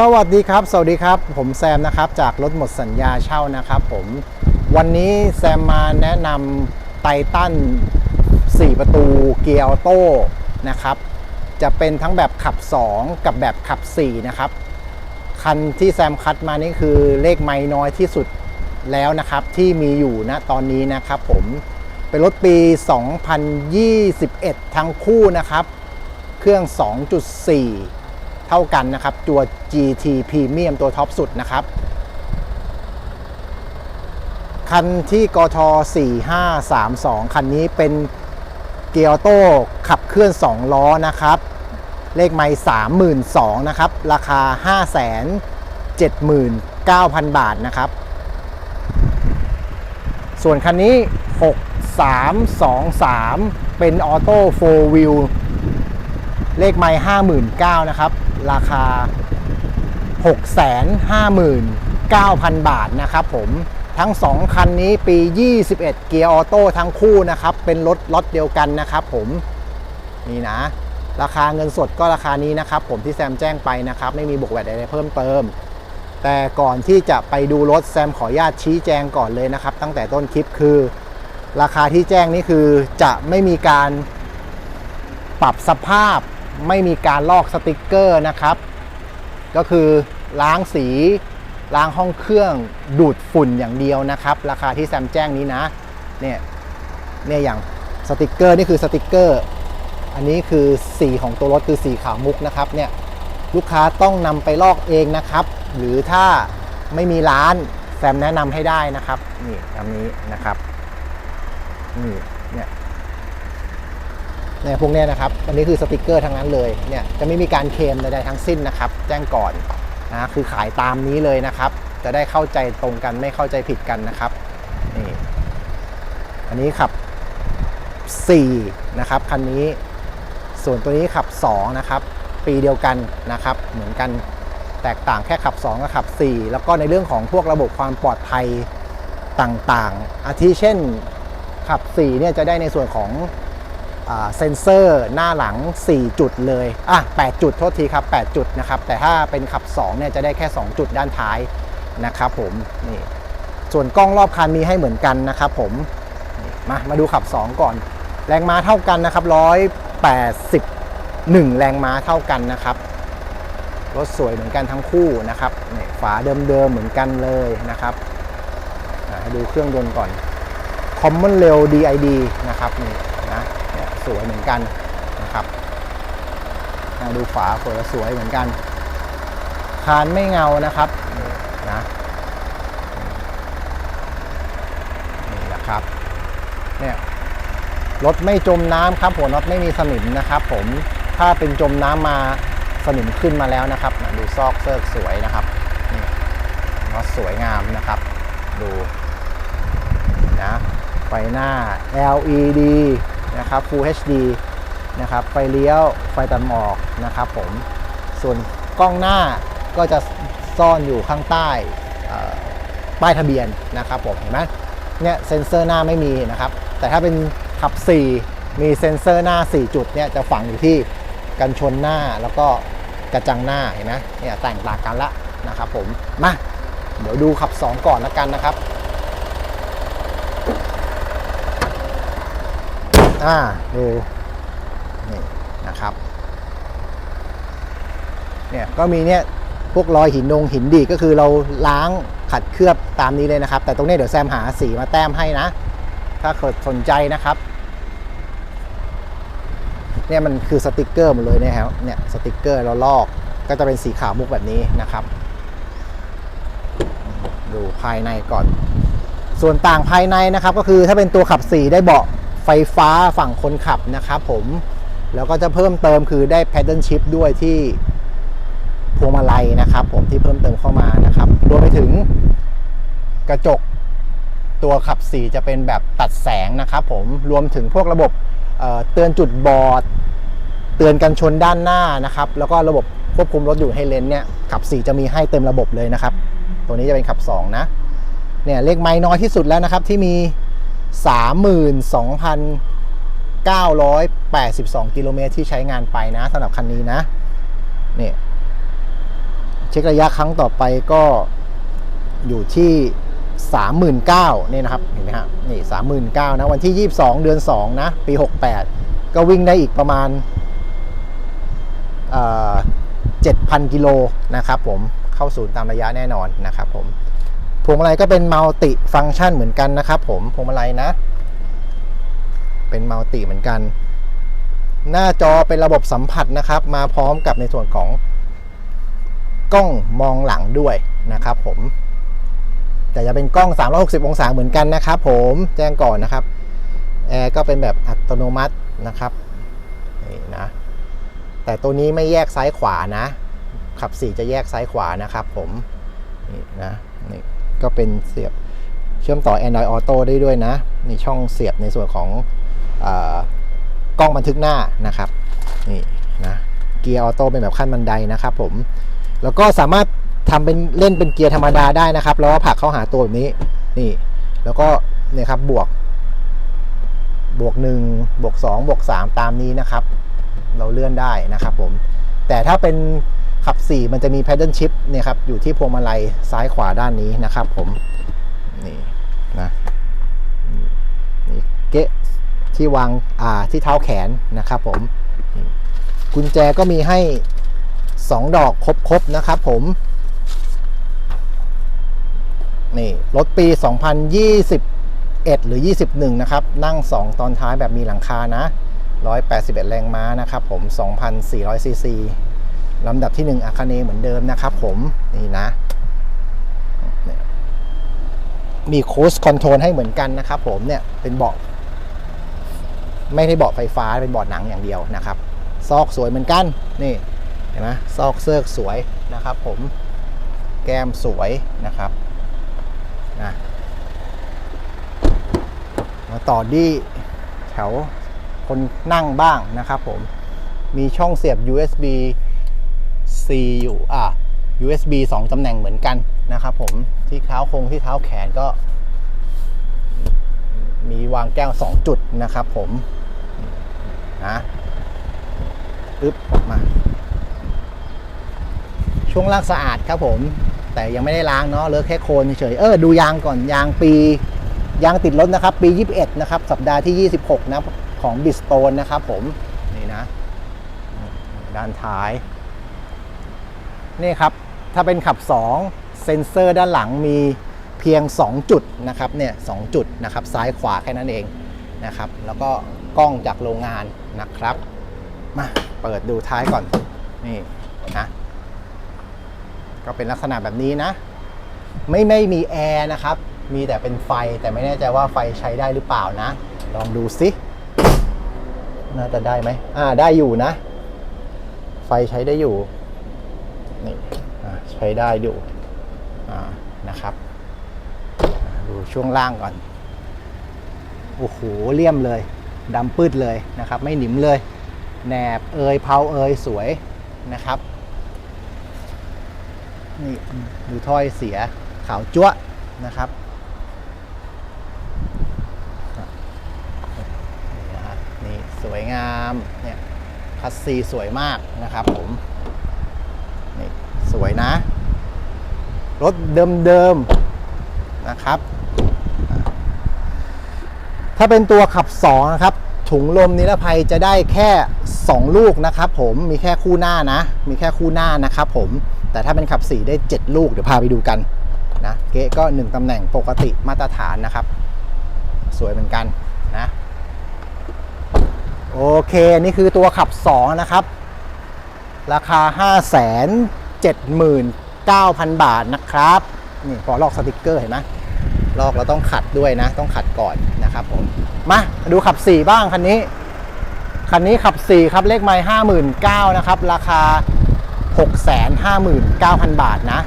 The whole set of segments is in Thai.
สวัสดีครับ สวัสดีครับ ผมแซมนะครับ จากรถหมดสัญญาเช่านะครับผม วันนี้แซมมาแนะนำไททัน4 ประตูเกียร์ออโต้นะครับ จะเป็นทั้งแบบขับ 2 กับแบบขับ 4 นะครับ คันที่แซมคัดมานี่คือเลขไม่น้อยที่สุดแล้วนะครับ ที่มีอยู่นะตอนนี้นะครับผม เป็นรถปี 2021 ทั้งคู่นะครับ เครื่อง 2.4 เท่ากันนะครับ ตัว GT Premium ตัวท็อปสุดนะครับ คันที่กท4532 คันนี้เป็นเกียร์ออโต้ขับเคลื่อน 2 ล้อนะครับ เลขไม่32,000นะครับ ราคา 579,000 บาทนะครับ ส่วนคันนี้ 6323 เป็นออโต้4 wheel เลขไม่59,000นะครับ ราคา659,000บาทนะครับผมทั้ง 2 คันนี้ปี 21 เกียร์ออโต้ทั้งคู่นะครับ เป็นรถล็อตเดียวกันนะครับผมนี่นะ ราคาเงินสดก็ราคานี้นะครับ ผมที่แซมแจ้งไปนะครับ ไม่มีบวกแวดอะไรเพิ่มเติม แต่ก่อนที่จะไปดูรถแซมขออนุญาตชี้แจงก่อนเลยนะครับ ตั้งแต่ต้นคลิปคือ ราคาที่แจ้งนี่คือจะไม่มีการปรับสภาพ ไม่มีการลอกสติกเกอร์นะครับ ก็คือล้างสีล้างห้องเครื่องดูดฝุ่นอย่างเดียวนะครับ ราคาที่แซมแจ้งนี้นะเนี่ยเนี่ยอย่างสติกเกอร์นี่คือสติกเกอร์ อันนี้คือสีของตัวรถคือสีขาวมุกนะครับเนี่ยลูกค้าต้องนำไปลอกเองนะครับ หรือถ้าไม่มีร้านแซมแนะนำให้ได้นะครับนี่ตามนี้นะครับนี่ เนี่ยพวกเนี้ยนะครับ อันนี้คือสติกเกอร์ทั้งนั้นเลยเนี่ยจะไม่มีการเคลมใดๆทั้งสิ้นนะครับ แจ้งก่อนนะคือขายตามนี้เลยนะครับ จะได้เข้าใจตรงกันไม่เข้าใจผิดกันนะครับนี่อันนี้ขับ 4 นะครับคันนี้ ส่วนตัวนี้ขับ 2 นะครับ ปีเดียวกันนะครับ เหมือนกันแตกต่างแค่ขับ 2 กับขับ 4 แล้วก็ในเรื่องของพวกระบบความปลอดภัยต่างๆ อาทิเช่นขับ 4 เนี่ยจะได้ในส่วนของ เซนเซอร์หน้าหลัง 4 จุดเลยอะ8จุดโทษทีครับ 8 จุดนะครับ แต่ถ้าเป็นขับ2เนี่ยจะได้แค่ 2 จุดด้านท้ายนะครับผมนี่ส่วนกล้องรอบคันมีให้เหมือนกันนะครับผมมามาดูขับ 2 ก่อน แรงม้าเท่ากันนะครับ181 แรงม้าเท่ากันนะครับรถสวยเหมือนกันทั้งคู่นะครับนี่ฝาเดิมๆเหมือนกันเลยนะครับให้ดูเครื่องยนต์ก่อน Common Rail DID นะครับนี่ สวยเหมือนกันนะครับดูฝาเปิดสวยเหมือนกัน คานไม่เงานะครับนะนี่นะครับเนี่ยรถไม่จมน้ำครับ หัวน็อตไม่มีสนิมนะครับ ผมถ้าเป็นจมน้ำมาสนิมขึ้นมาแล้วนะครับ ดูซอกเซิร์กสวยนะครับนี่น็อตสวยงามนะครับ ดูนะไฟหน้า LED นะครับ Full HD นะครับ ไฟเลี้ยว ไฟตัดหมอกนะครับผม ส่วนกล้องหน้าก็จะซ่อนอยู่ข้างใต้ป้ายทะเบียนนะครับผม เห็นไหมเนี่ยเซ็นเซอร์หน้าไม่มีนะครับ แต่ถ้าเป็นขับ 4 มีเซ็นเซอร์หน้า 4 จุดเนี่ยจะฝังอยู่ที่กันชนหน้าแล้วก็กระจังหน้าเห็นไหมเนี่ยแต่งต่างกันละนะครับผม มา เดี๋ยวดูขับ 2 ก่อนละกันนะครับ อ่าดูนี่นะครับ เนี่ยก็มีเนี่ยพวกรอยหินนงหินดีก็คือเราล้างขัดเคลือบตามนี้เลยนะครับ แต่ตรงเนี้ยเดี๋ยวแซมหาสีมาแต้มให้นะ ถ้าเกิดสนใจนะครับ เนี่ยมันคือสติกเกอร์หมดเลยเนี่ยครับเนี่ยสติกเกอร์เราลอกก็จะเป็นสีขาวมุกแบบนี้นะครับ ดูภายในก่อน ส่วนต่างภายในนะครับ ก็คือถ้าเป็นตัวขับ4ได้เบาะ ไฟฟ้าฝั่งคนขับนะครับผมแล้วก็จะเพิ่มเติมคือได้ paddle shift ด้วยที่พวงมาลัยนะครับ ผมที่เพิ่มเติมเข้ามานะครับรวมไปถึงกระจกตัวขับ4จะเป็นแบบตัดแสงนะครับ ผมรวมถึงพวกระบบเเตือนจุดบอด เตือนกันชนด้านหน้านะครับ แล้วก็ระบบควบคุมรถอยู่ให้เลนเนี่ยขับ4จะมีให้เต็มระบบเลยนะครับ ตัวนี้จะเป็นขับ 2 นะเนี่ยเลขไม้น้อยที่สุดแล้วนะครับที่มี 32,982 กิโลเมตรที่ใช้งานไปนะสำหรับคันนี้นะนี่ยช็คระยะครั้งต่อไปก็อยู่ที่ 39,000นี่นะครับเห็นไหมฮะนี่39,000นะวันที่ 22 เดือน 2 นะ ปี 68 ก็วิ่งได้อีกประมาณเอ่อ7,000 กิโลนะครับผมเข้าศูนย์ตามระยะแน่นอนนะครับผม พวงมาลัยก็เป็นมัลติฟังก์ชันเหมือนกันนะครับผมพวงมาลัยนะ เป็นมัลติเหมือนกัน หน้าจอเป็นระบบสัมผัสนะครับ มาพร้อมกับในส่วนของกล้องมองหลังด้วยนะครับผม แต่จะเป็นกล้อง 360 องศาเหมือนกันนะครับผมแจ้งก่อนนะครับแอร์ก็เป็นแบบอัตโนมัตินะครับนี่นะแต่ตัวนี้ไม่แยกซ้ายขวานะ ขับ 4 จะแยกซ้ายขวานะครับผมนี่นะนี่ ก็เป็นเสียบเชื่อมต่อ Android Auto ได้ด้วยนะนี่ช่องเสียบในส่วนของอกล้องบันทึกหน้านะครับนี่นะเกียร์ออโต้เป็นแบบขั้นบันไดนะครับผมแล้วก็สามารถทำเป็นเล่นเป็นเกียร์ธรรมดาได้นะครับ แล้วก็ผลักเข้าหาตัวแบบนี้นี่ แล้วก็เนี่ยครับบวก บวก1บวก2บวก3ตามนี้นะครับ เราเลื่อนได้นะครับผมแต่ถ้าเป็น ขับ 4 มันจะมี paddle shift เนี่ยครับอยู่ที่พวงมาลัยซ้ายขวาด้านนี้นะครับผมนี่นะนี่เกะที่วางอ่าที่เท้าแขนนะครับผมกุญแจก็มีให้ 2 ดอกครบๆนะครับผมนี่รถปี 2021 หรือ 21 นะครับ นั่ง 2 ตอนท้ายแบบมีหลังคานะ 181 แรงม้านะครับผม 2,400ซีซี ลำดับที่ 1อาคาเนเหมือนเดิมนะครับผมนี่นะ มีโคสคอนโทรลให้เหมือนกันนะครับผมเนี่ยเป็นเบาะไม่ได้เบาะไฟฟ้าเป็นเบาะหนังอย่างเดียวนะครับ ซอกสวยเหมือนกันนี่เห็นไหมซอกเซิกสวยนะครับผมแก้มสวยนะครับนะมาต่อที่แถวคนนั่งบ้างนะครับผมมีช่องเสียบ USB C อยู่อะ USB 2 ตำแหน่งเหมือนกันนะครับผมที่เท้าโครงที่เท้าแขนก็ มีวางแก้ว 2 จุดนะครับผมนะปึ๊บออกมาช่วงล่างสะอาดครับผม แต่ยังไม่ได้ล้างเนาะเลอะแค่โคลนเฉยเออดูยางก่อนยางปียางติดรถนะครับ ปี 21 นะครับ สัปดาห์ที่ 26 นะ ของบิสโตนนะครับผม นี่นะ ด้านท้าย นี่ครับ ถ้าเป็นขับ 2 เซ็นเซอร์ด้านหลังมีเพียง 2 จุดนะครับเนี่ยสจุดนะครับซ้ายขวาแค่นั้นเองนะครับ แล้วก็กล้องจากโรงงานนะครับ มาเปิดดูท้ายก่อนนี่นะก็เป็นลักษณะแบบนี้นะ ไม่ไม่มีแอร์นะครับ มีแต่เป็นไฟแต่ไม่แน่ใจว่าไฟใช้ได้หรือเปล่านะ ลองดูสิน่าจะได้ไหมอ่าได้อยู่นะ ไฟใช้ได้อยู่ นี่ใช้ได้อยู่นะครับดูช่วงล่างก่อน โอ้โหเลี่ยมเลยดำปืดเลยนะครับ ไม่หนิมเลยแหนบเอยเพาเอยสวยนะครับนี่ดูถ้อยเสียขาวจั๊วนะครับนี่สวยงามเนี่ยคัสซีสวยมากนะครับผม สวยนะ รถเดิมๆนะครับ ถ้าเป็นตัวขับ 2 นะครับ ถุงลมนิรภัยจะได้แค่ 2 ลูกนะครับผมมีแค่คู่หน้านะ มีแค่คู่หน้านะครับผมแต่ถ้าเป็นขับ 4 ได้ 7 ลูกเดี๋ยวพาไปดูกันนะเก๊ก็ 1ตำแหน่งปกติมาตรฐานนะครับ สวยเหมือนกันนะโอเค นี่คือตัวขับ 2 นะครับ ราคา 79,000 บาทนะครับนี่พอลอกสติกเกอร์เห็นไหมลอกเราต้องขัดด้วยนะ ต้องขัดก่อนนะครับผมมาดูขับ 4 บ้างคันนี้คันนี้ขับ 4 ครับเลขไม้59,000นะครับ ราคา 659,000 บาทนะ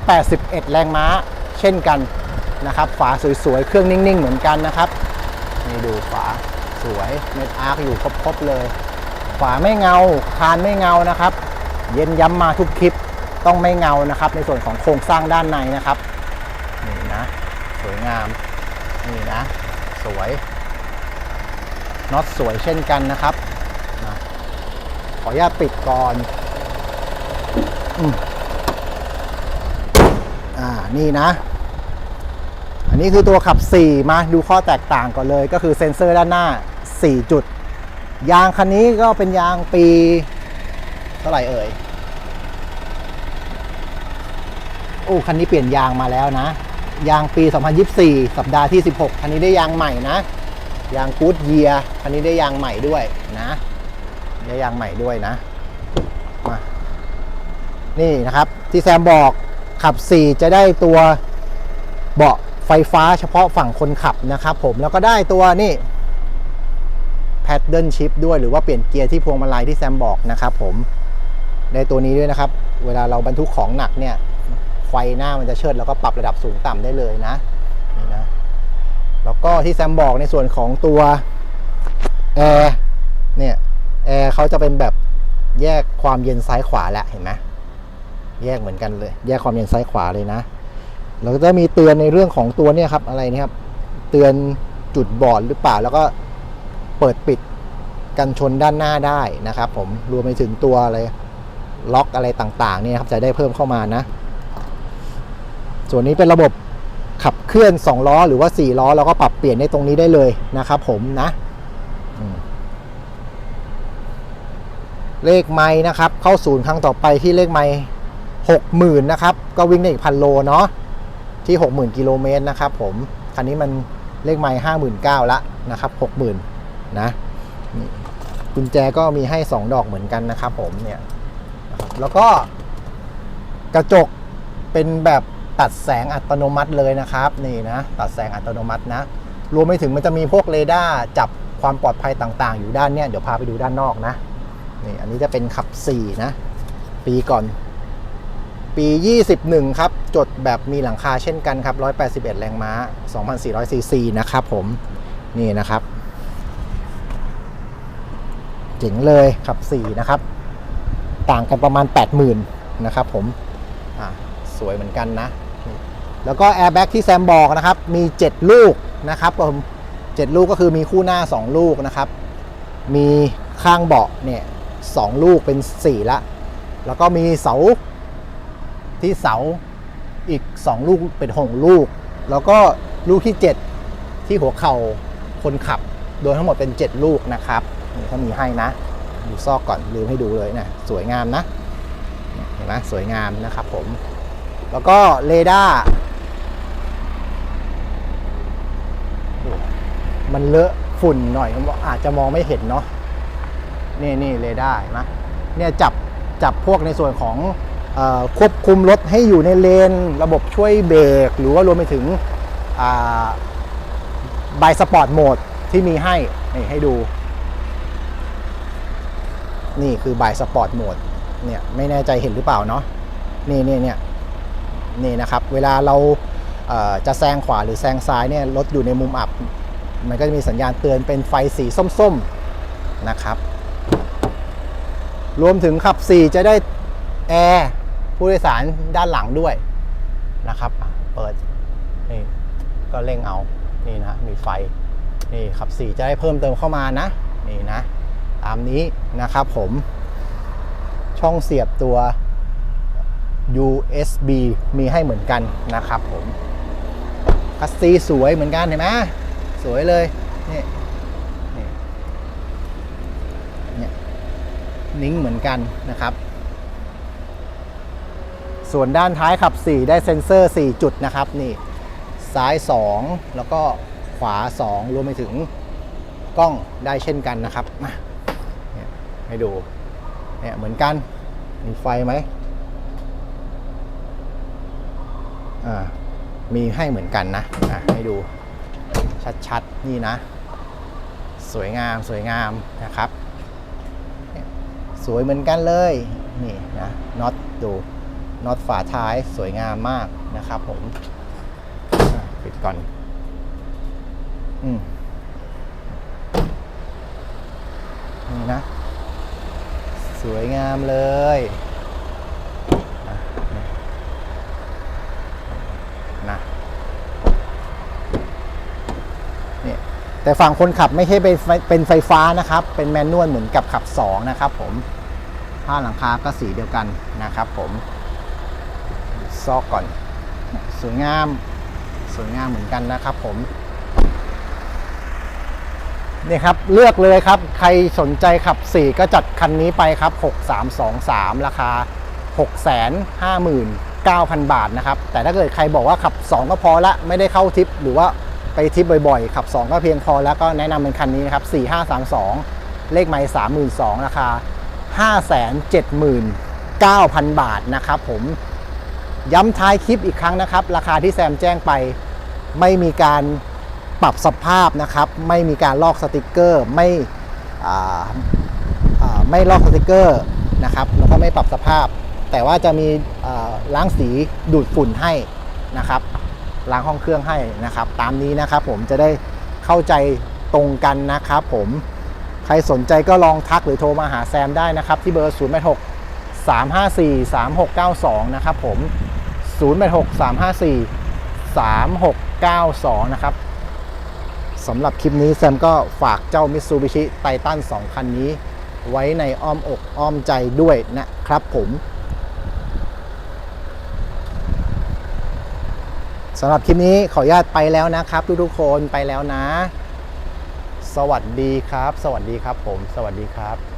181 แรงม้าเช่นกันนะครับ ฝาสวยๆ เครื่องนิ่งๆ เหมือนกันนะครับ นี่ดูฝาสวยเม็ดอาร์คอยู่ครบๆเลย ฝาไม่เงา คานไม่เงานะครับ เย็นย้ำมาทุกคลิปต้องไม่เงานะครับ ในส่วนของโครงสร้างด้านในนะครับนี่นะสวยงามนี่นะ สวยน็อตสวยเช่นกันนะครับนะขออนุญาตปิดก่อนอมนี่นะ อันนี้คือตัวขับ 4 มาดูข้อแตกต่างก่อนเลย ก็คือเซ็นเซอร์ด้านหน้า 4 จุด ยางคันนี้ก็เป็นยางปี ท่าไหร่เอ่ยโอ้คันนี้เปลี่ยนยางมาแล้วนะ ยางปี 2024 สัปดาห์ที่ 16 คันนี้ได้ยางใหม่นะ ยางกู๊ดเยียคันนี้ได้ยางใหม่ด้วยนะได้ยางใหม่ด้วยนะมานี่นะครับที่แซมบอกขับ 4 จะได้ตัวเบาะไฟฟ้าเฉพาะฝั่งคนขับนะครับผมแล้วก็ได้ตัวนี่แพดเดิลชิพด้วยหรือว่าเปลี่ยนเกียร์ที่พวงมาลัยที่แซมบอกนะครับผม ได้ตัวนี้ด้วยนะครับ เวลาเราบรรทุกของหนักเนี่ย ไฟหน้ามันจะเชิดแล้วก็ปรับระดับสูงต่ำได้เลยนะนี่นะ แล้วก็ที่แซมบอกในส่วนของตัวแอร์เนี่ยแอร์เขาจะเป็นแบบแยกความเย็นซ้ายขวาแหล้วเห็นไหมแยกเหมือนกันเลย แยกความเย็นซ้ายขวาเลยนะแล้วก็จะมีเตือนในเรื่องของตัวเนี่ยครับอะไรเนี่ยครับ เตือนจุดบอดหรือเปล่าแล้วก็เปิดปิดกันชนด้านหน้าได้นะครับ ผมรวมไปถึงตัวอะไร ล็อกอะไรต่างๆเนี่ยครับจะได้เพิ่มเข้ามานะ ส่วนนี้เป็นระบบขับเคลื่อน 2 ล้อหรือว่า 4 ล้อเราก็ปรับเปลี่ยนในตรงนี้ได้เลยนะครับผมนะเลขไม้นะครับ เข้าศูนย์ครั้งต่อไปที่เลขไม้หกหมื่นนะครับ ก็วิ่งได้อีกพันโลเนาะที่60,000กิโลเมตรนะครับผม คันนี้มันเลขไม้ห้าหมื่นเก้าละนะครับหกหมื่นนะกุญแจก็มีให้2ดอกเหมือนกันนะครับผมเนี่ย แล้วก็กระจกเป็นแบบตัดแสงอัตโนมัติเลยนะครับนี่นะตัดแสงอัตโนมัตินะ รวมไปถึงมันจะมีพวกเรดาร์จับความปลอดภัยต่างๆ อยู่ด้านเนี้ยเดี๋ยวพาไปดูด้านนอกนะนี่อันนี้จะเป็นขับ 4 นะ ปีก่อน ปี 21 ครับ จดแบบมีหลังคาเช่นกันครับ 181 แรงม้า 2,400ซีซีนะครับผมนี่นะครับเจ๋งเลยขับ 4 นะครับ ต่างกันประมาณ 80,000นะครับผมสวยเหมือนกันนะ แล้วก็แอร์แบ็กที่แซมบอกนะครับ มี 7 ลูกนะครับผม7ลูกก็คือมีคู่หน้า 2 ลูกนะครับ มีข้างเบาะเนี่ยสองลูกเป็น 4 ละ แล้วก็มีเสาที่เสาอีก 2 ลูกเป็นหงลูก แล้วก็ลูกที่ 7 ที่หัวเข่าคนขับ โดยทั้งหมดเป็น 7 ลูกนะครับนี่เขามีให้นะ ดูซอกก่อนลืมให้ดูเลยนะสวยงามนะเห็นไหมสวยงามนะครับผม แล้วก็เรดาร์มันเลอะฝุ่นหน่อยอาจจะมองไม่เห็นเนาะนี่นี่เรดาร์เห็นไหมเนี่ยจับจับพวกในส่วนของออควบคุมรถให้อยู่ในเลน ระบบช่วยเบรกหรือว่ารวมไปถึงบายสปอร์ตโหมดที่มีให้นี่ให้ดู นี่คือบายสปอร์ตโหมดเนี่ยไม่แน่ใจเห็นหรือเปล่าเนาะนี่นี่เนี่ยนี่นะครับ เวลาเราเจะแซงขวาหรือแซงซ้ายเนี่ยรถอยู่ในมุมอับ มันก็จะมีสัญญาณเตือนเป็นไฟสีส้มๆนะครับ รวมถึงขับ 4 จะได้แอร์ผู้โดยสารด้านหลังด้วยนะครับ เปิดนี่ก็เร่งเอานี่นะมีไฟนี่ขับ 4 จะได้เพิ่มเติมเข้ามานะนี่นะ ตามนี้นะครับผม ช่องเสียบตัว USB มีให้เหมือนกันนะครับผมคัสซีสวยเหมือนกันเห็นไหมสวยเลยนี่นี่นิ้งเหมือนกันนะครับ ส่วนด้านท้ายขับ 4 ได้เซ็นเซอร์ 4 จุดนะครับนี่ซ้าย 2 แล้วก็ขวา 2 รวมไปถึงกล้องได้เช่นกันนะครับมา ให้ดูเนี่ยเหมือนกัน มีไฟไหมอ่ามีให้เหมือนกันนะอะให้ดูชัดๆ นี่นะ สวยงามสวยงามนะครับ สวยเหมือนกันเลย นี่นะน็อตดูน็อตฝาท้ายสวยงามมากนะครับผมปิดก่อนอืมนี่นะ วยงามเลยนะเนี่ยแต่ฝั่งคนขับไม่ใช่เป็นไฟเป็นไฟฟ้านะครับ เป็นแมนนวลเหมือนกับขับ 2 นะครับผมผ้าหลังคาก็สีเดียวกันนะครับผมซอกก่อน สวยงาม สวยงามเหมือนกันนะครับผม นี่ครับเลือกเลยครับ ใครสนใจขับ 4 ก็จัดคันนี้ไปครับ 6323 ราคา 659,000 บาทนะครับ แต่ถ้าเกิดใครบอกว่าขับ 2 ก็พอละไม่ได้เข้าทริป หรือว่าไปทริปบ่อยๆ ขับ 2 ก็เพียงพอแล้วก็แนะนำเป็นคันนี้นะครับ 4532 เลขไมล์32,000 ราคา 579,000 บาทนะครับผมย้ำท้ายคลิปอีกครั้งนะครับ ราคาที่แซมแจ้งไปไม่มีการ ปรับสภาพนะครับ ไม่มีการลอกสติกเกอร์ ไม่ไม่ลอกสติกเกอร์นะครับแล้วก็ไม่ปรับสภาพ แต่ว่าจะมีล้างสีดูดฝุ่นให้นะครับล้างห้องเครื่องให้นะครับ ตามนี้นะครับผมจะได้เข้าใจตรงกันนะครับผมใครสนใจก็ลองทักหรือโทรมาหาแซมได้นะครับ ที่เบอร์0 8 6 354 3692 นะครับผม086 354 3692 นะครับ สำหรับคลิปนี้แซมก็ฝากเจ้า Mitsubishi Titan 2 คันนี้ ไว้ในอ้อมอกอ้อมใจด้วยนะครับผมสำหรับคลิปนี้ขออนุญาตไปแล้วนะครับ ทุกๆคนไปแล้วนะ สวัสดีครับ สวัสดีครับผม สวัสดีครับ